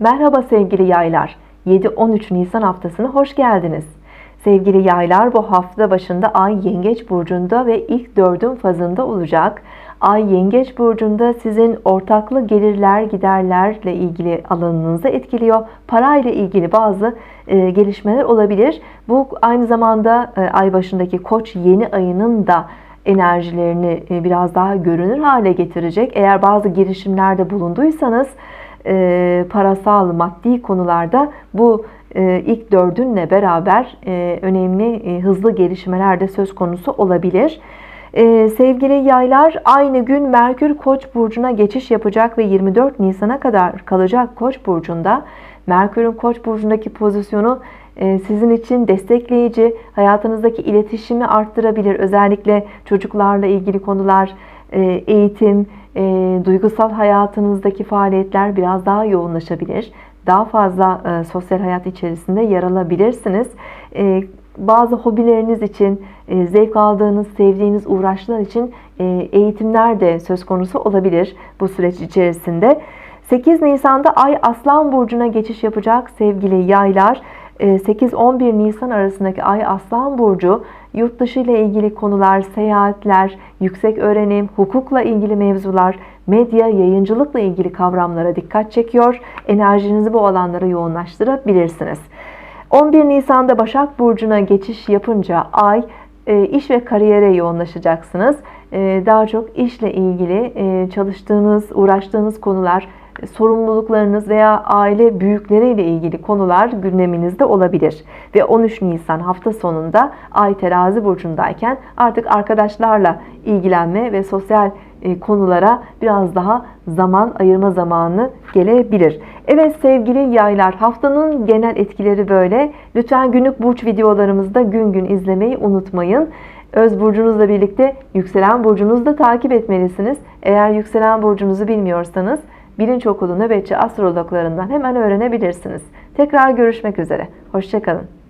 Merhaba sevgili yaylar. 7-13 Nisan haftasına hoş geldiniz. Sevgili yaylar bu hafta başında Ay Yengeç Burcu'nda ve ilk dördün fazında olacak. Ay Yengeç Burcu'nda sizin ortaklı gelirler giderlerle ilgili alanınızı etkiliyor. Parayla ilgili bazı e, gelişmeler olabilir. Bu aynı zamanda e, ay başındaki Koç yeni ayının da enerjilerini e, biraz daha görünür hale getirecek. Eğer bazı girişimlerde bulunduysanız e, parasal, maddi konularda bu e, ilk dördünle beraber e, önemli, e, hızlı gelişmeler de söz konusu olabilir. E, sevgili yaylar aynı gün Merkür Koç burcuna geçiş yapacak ve 24 Nisan'a kadar kalacak Koç burcunda. Merkür'ün Koç burcundaki pozisyonu e, sizin için destekleyici, hayatınızdaki iletişimi arttırabilir. Özellikle çocuklarla ilgili konular, eğitim, e, duygusal hayatınızdaki faaliyetler biraz daha yoğunlaşabilir. Daha fazla e, sosyal hayat içerisinde yer alabilirsiniz. E, bazı hobileriniz için, e, zevk aldığınız, sevdiğiniz uğraşlar için e, eğitimler de söz konusu olabilir bu süreç içerisinde. 8 Nisan'da Ay Aslan Burcu'na geçiş yapacak sevgili yaylar. 8-11 ee, Nisan arasındaki Ay Aslan Burcu yurt dışı ile ilgili konular, seyahatler, yüksek öğrenim, hukukla ilgili mevzular, medya, yayıncılıkla ilgili kavramlara dikkat çekiyor. Enerjinizi bu alanlara yoğunlaştırabilirsiniz. 11 Nisan'da Başak Burcu'na geçiş yapınca Ay iş ve kariyere yoğunlaşacaksınız. E, daha çok işle ilgili e, çalıştığınız, uğraştığınız konular, sorumluluklarınız veya aile büyükleriyle ilgili konular gündeminizde olabilir. Ve 13 Nisan hafta sonunda Ay terazi burcundayken artık arkadaşlarla ilgilenme ve sosyal e, konulara biraz daha zaman ayırma zamanı gelebilir. Evet sevgili yaylar haftanın genel etkileri böyle. Lütfen günlük burç videolarımızda gün gün izlemeyi unutmayın. Öz burcunuzla birlikte yükselen burcunuzu da takip etmelisiniz. Eğer yükselen burcunuzu bilmiyorsanız Bilinç Okulu nöbetçi astrologlarından hemen öğrenebilirsiniz. Tekrar görüşmek üzere. Hoşçakalın.